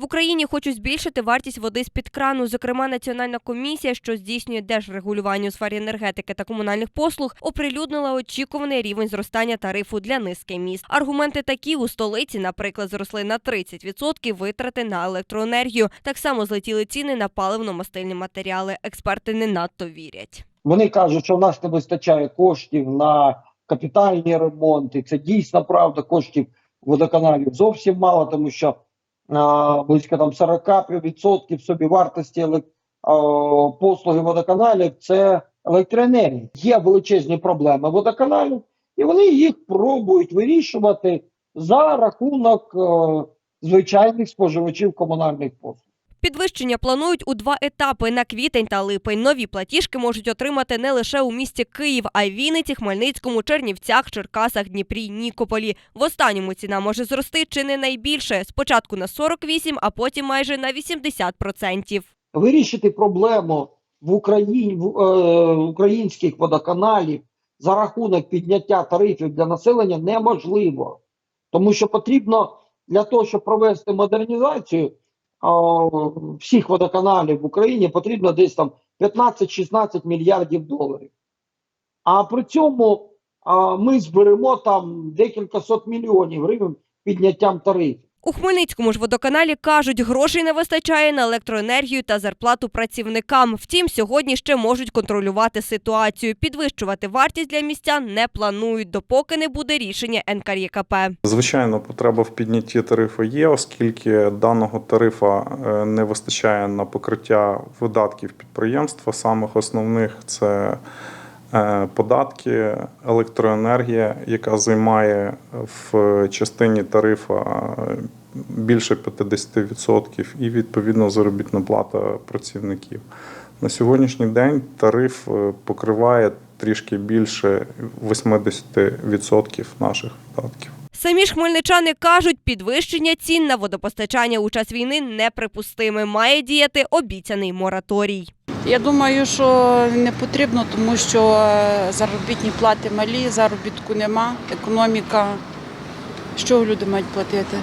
В Україні хочуть збільшити вартість води з-під крану. Зокрема, Національна комісія, що здійснює держрегулювання у сфері енергетики та комунальних послуг, оприлюднила очікуваний рівень зростання тарифу для низки міст. Аргументи такі у столиці, наприклад, зросли на 30% витрати на електроенергію. Так само злетіли ціни на паливно-мастильні матеріали. Експерти не надто вірять. Вони кажуть, що в нас не вистачає коштів на капітальні ремонти. Це дійсно правда. Коштів водоканалів зовсім мало, тому що близько там 40% собівартості послуги водоканалів це електроенергія. Є величезні проблеми водоканалів, і вони їх пробують вирішувати за рахунок звичайних споживачів комунальних послуг. Підвищення планують у два етапи на квітень та липень. Нові платіжки можуть отримати не лише у місті Київ, а й Вінниці, Хмельницькому, Чернівцях, Черкасах, Дніпрі, Нікополі. В останньому ціна може зрости чи не найбільше. Спочатку на 48, а потім майже на 80%. вирішити проблему в Україні в, е, українських водоканалів за рахунок підняття тарифів для населення неможливо, тому що потрібно для того, щоб провести модернізацію всіх водоканалів в Україні, потрібно десь там 15-16 мільярдів доларів. А при цьому ми зберемо там декілька сот мільйонів гривень підняттям тарифів. У Хмельницькому ж водоканалі кажуть, грошей не вистачає на електроенергію та зарплату працівникам. Втім, сьогодні ще можуть контролювати ситуацію. Підвищувати вартість для містян не планують, допоки не буде рішення НКРЄКП. Звичайно, потреба в піднятті тарифу є, оскільки даного тарифа е, не вистачає на покриття видатків підприємства. Самих основних це податки, електроенергія, яка займає в частині тарифа е, більше 50%, і відповідно заробітна плата працівників. На сьогоднішній день тариф е, покриває трішки більше 80% наших видатків. Самі ж хмельничани кажуть, підвищення цін на водопостачання у час війни неприпустиме. Має діяти обіцяний мораторій. Я думаю, що не потрібно, тому що е, заробітні плати малі, заробітку нема, економіка. Що люди мають платити?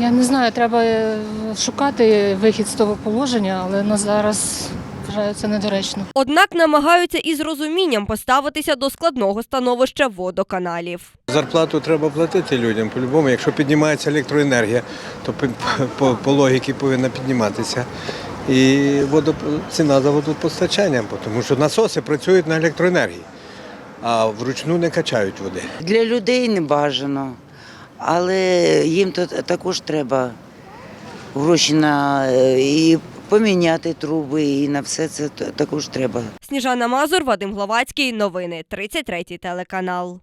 Я не знаю, треба е, шукати вихід з того положення, але на зараз вважаю це недоречно. Однак намагаються із розумінням поставитися до складного становища водоканалів. Зарплату треба платити людям по-любому. Якщо піднімається електроенергія, то по, по, по логіці повинна підніматися. І водоп... ціна за водопостачання, тому що насоси працюють на електроенергії, а вручну не качають води. Для людей не бажано, але їм то також треба гроші на е, і поміняти труби, і на все це також треба. Сніжана Мазур, Вадим Гловацький. Новини 33 телеканал.